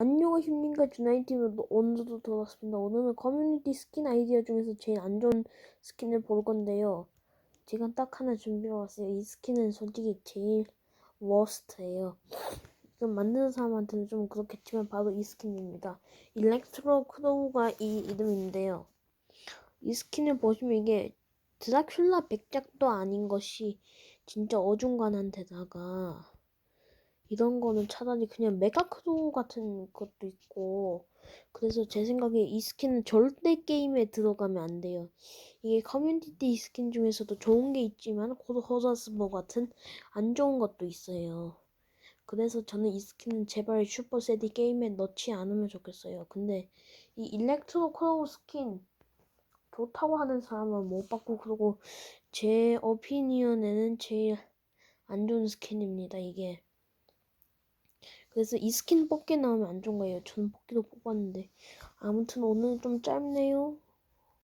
안녕하십니까 주나이티브 오늘도 돌아왔습니다. 오늘은 커뮤니티 스킨 아이디어 중에서 제일 안 좋은 스킨을 볼 건데요. 제가 딱 하나 준비해 왔어요. 이 스킨은 솔직히 제일 워스트예요. 좀 만드는 사람한테는 좀 그렇겠지만 바로 이 스킨입니다. 일렉트로 크로우가 이 이름인데요. 이 스킨을 보시면 이게 드라큘라 백작도 아닌 것이 진짜 어중간한 데다가 이런 거는 차라리 그냥 메가크로 같은 것도 있고 그래서 제 생각에 이 스킨은 절대 게임에 들어가면 안 돼요. 이게 커뮤니티 스킨 중에서도 좋은 게 있지만 호러스버 같은 안 좋은 것도 있어요. 그래서 저는 이 스킨은 제발 슈퍼세디 게임에 넣지 않으면 좋겠어요. 근데 이 일렉트로 크로우 스킨 좋다고 하는 사람은 못 받고 그러고 제 오피니언에는 제일 안 좋은 스킨입니다. 이게. 그래서 이 스킨 뽑기 나오면 안 좋은 거예요. 저는 뽑기도 뽑았는데. 아무튼 오늘 좀 짧네요.